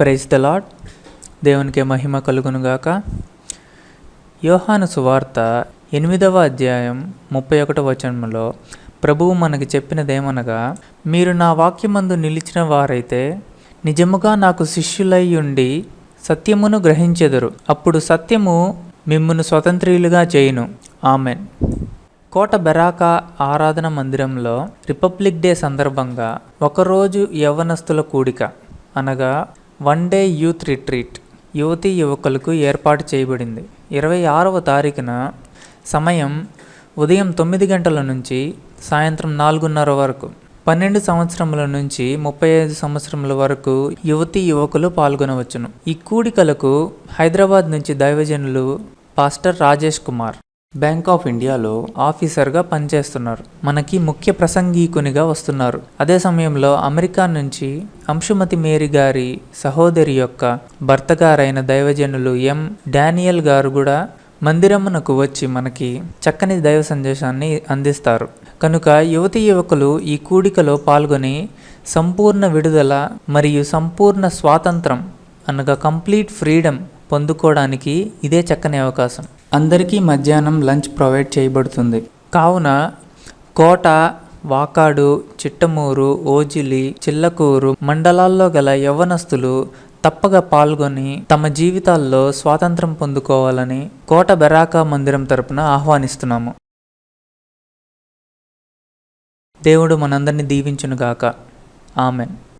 Praise the lord దేవునికి మహిమ కలుగునుగాక. యోహాను సువార్త ఎనిమిదవ అధ్యాయం ముప్పై ఒకటవ వచనంలో ప్రభువు మనకి చెప్పినదేమనగా మీరు నా వాక్యమందు నిలిచిన వారైతే నిజముగా నాకు శిష్యులై ఉండి సత్యమును గ్రహించెదరు. అప్పుడు సత్యము మిమ్మును స్వతంత్రులుగా చేయును. ఆమెన్. కోట బెరాకా ఆరాధన మందిరంలో రిపబ్లిక్ డే సందర్భంగా ఒకరోజు యవనస్తుల కూడిక అనగా వన్ డే యూత్ రిట్రీట్. యువతీ యువకులకు ఏర్పాటు చేయబడింది. ఇరవై ఆరవ తారీఖున సమయం ఉదయం తొమ్మిది గంటల నుంచి సాయంత్రం నాలుగున్నర వరకు. పన్నెండు సంవత్సరముల నుంచి ముప్పై ఐదు సంవత్సరముల వరకు యువతీ యువకులు పాల్గొనవచ్చును. ఈ కూడికలకు హైదరాబాద్ నుంచి దైవజనులు pastor Rajesh Kumar. Bank of ఇండియాలో ఆఫీసర్గా పనిచేస్తున్నారు. మనకి ముఖ్య ప్రసంగీకునిగా వస్తున్నారు. అదే సమయంలో అమెరికా నుంచి అంశుమతి మేరీ గారి సహోదరి యొక్క భర్త గారైన దైవజనులు ఎం. డానియల్ గారు కూడా మందిరమునకు వచ్చి మనకి చక్కని దైవ సందేశాన్ని అందిస్తారు. కనుక యువతి యువకులు ఈ కూడికలో పాల్గొని సంపూర్ణ విడుదల మరియు సంపూర్ణ స్వాతంత్రం అనగా కంప్లీట్ ఫ్రీడమ్ పొందుకోవడానికి ఇదే చక్కని అవకాశం. అందరికీ మధ్యాహ్నం లంచ్ ప్రొవైడ్ చేయబడుతుంది. కావున కోట వాకాడు చిట్టమూరు ఓజిలి చిల్లకూరు మండలాల్లో గల యవ్వనస్తులు తప్పక పాల్గొని తమ జీవితాల్లో స్వాతంత్రం పొందుకోవాలని కోట బెరాకా మందిరం తరపున ఆహ్వానిస్తున్నాము. దేవుడు మనందరినీ దీవించునుగాక. ఆమెన్.